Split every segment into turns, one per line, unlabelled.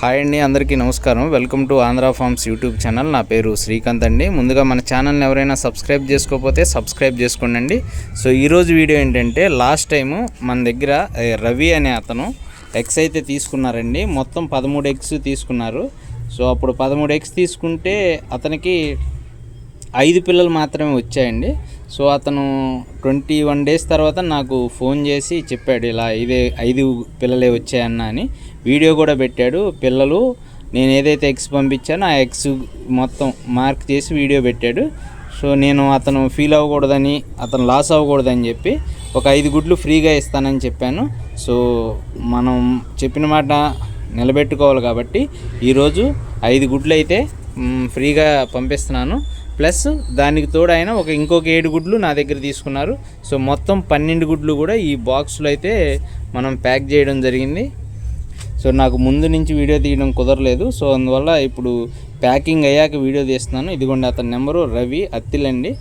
Hi అండి అందరికీ నమస్కారం. Welcome to Andhra farms YouTube channel. నా పేరు శ్రీకాంత్ అండి. ముందుగా మన ఛానల్ని ఎవరైనా సబ్స్క్రైబ్ చేసుకోకపోతే సబ్స్క్రైబ్ చేసుకోండి సో ఈరోజు వీడియో ఏంటంటే లాస్ట్ టైము మన దగ్గర రవి అనే అతను ఎగ్స్ అయితే తీసుకున్నారండి. మొత్తం పదమూడు ఎగ్స్ తీసుకున్నారు. సో అప్పుడు పదమూడు ఎగ్స్ తీసుకుంటే అతనికి ఐదు పిల్లలు మాత్రమే వచ్చాయండి. సో అతను ట్వంటీ వన్ డేస్ తర్వాత నాకు ఫోన్ చేసి చెప్పాడు ఇలా ఇదే ఐదు పిల్లలే వచ్చాయన్న అని. వీడియో కూడా పెట్టాడు. పిల్లలు నేను ఏదైతే ఎగ్స్ పంపించానో ఆ ఎగ్స్ మొత్తం మార్క్ చేసి వీడియో పెట్టాడు. సో నేను అతను ఫీల్ అవ్వకూడదని అతను లాస్ అవ్వకూడదని చెప్పి ఒక ఐదు గుడ్లు ఫ్రీగా ఇస్తానని చెప్పాను. సో మనం చెప్పిన మాట నిలబెట్టుకోవాలి కాబట్టి ఈరోజు ఐదు గుడ్లు అయితే ఫ్రీగా పంపిస్తున్నాను. ప్లస్ దానికి తోడు ఆయన ఒక ఇంకొక ఏడు గుడ్లు నా దగ్గర తీసుకున్నారు. సో మొత్తం పన్నెండు గుడ్లు కూడా ఈ బాక్స్లో అయితే మనం ప్యాక్ చేయడం జరిగింది. సో నాకు ముందు నుంచి వీడియో తీయడం కుదరలేదు. సో అందువల్ల ఇప్పుడు ప్యాకింగ్ అయ్యాక వీడియో తీస్తున్నాను. ఇదిగోండి అతని నెంబరు రవి అత్తిలండి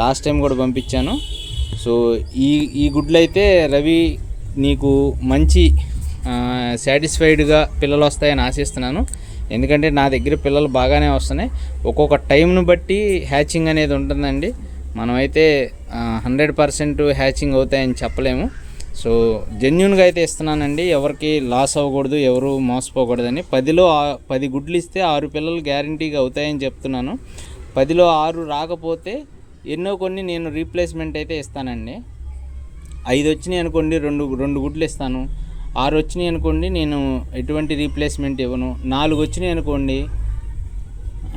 లాస్ట్ టైం కూడా పంపించాను. సో ఈ ఈ గుడ్లు అయితే రవి నీకు మంచి సాటిస్ఫైడ్గా పిల్లలు వస్తాయని ఆశిస్తున్నాను. ఎందుకంటే నా దగ్గర పిల్లలు బాగానే వస్తున్నాయి. ఒక్కొక్క టైంను బట్టి హ్యాచింగ్ అనేది ఉంటుందండి. మనమైతే హండ్రెడ్ పర్సెంట్ హ్యాచింగ్ అవుతాయని చెప్పలేము. సో జెన్యున్గా అయితే ఇస్తున్నానండి. ఎవరికి లాస్ అవ్వకూడదు ఎవరు మోసపోకూడదని. పదిలో పది గుడ్లు ఇస్తే ఆరు పిల్లలు గ్యారంటీగా అవుతాయని చెప్తున్నాను. పదిలో ఆరు రాకపోతే ఎన్నో కొన్ని నేను రీప్లేస్మెంట్ అయితే ఇస్తానండి. ఐదు వచ్చినాయి అనుకోండి రెండు రెండు గుడ్లు ఇస్తాను. ఆరు వచ్చినాయి అనుకోండి నేను ఎటువంటి రీప్లేస్మెంట్ ఇవ్వను. నాలుగు వచ్చినాయి అనుకోండి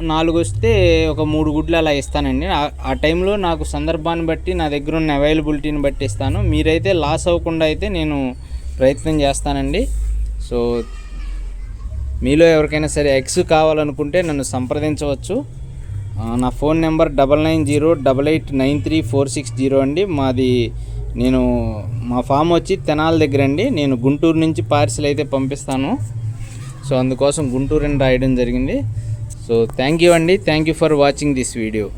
నాలుగు వస్తే ఒక మూడు గుడ్లు అలా ఇస్తానండి. ఆ- టైంలో నాకు సందర్భాన్ని బట్టి నా దగ్గర ఉన్న అవైలబిలిటీని బట్టి ఇస్తాను. మీరైతే లాస్ అవ్వకుండా అయితే నేను ప్రయత్నం చేస్తానండి. సో మీలో ఎవరికైనా సరే ఎగ్స్ కావాలనుకుంటే నన్ను సంప్రదించవచ్చు. నా phone number double nine zero double eight nine three four six zero అండి. మాది నేను మా ఫామ్ వచ్చి తెనాల దగ్గర అండి నేను గుంటూరు నుంచి పార్సిల్ అయితే పంపిస్తాను. సో అందుకోసం గుంటూరు అని రాయడం జరిగింది. సో థ్యాంక్ యూ అండి. Thank you for watching this video.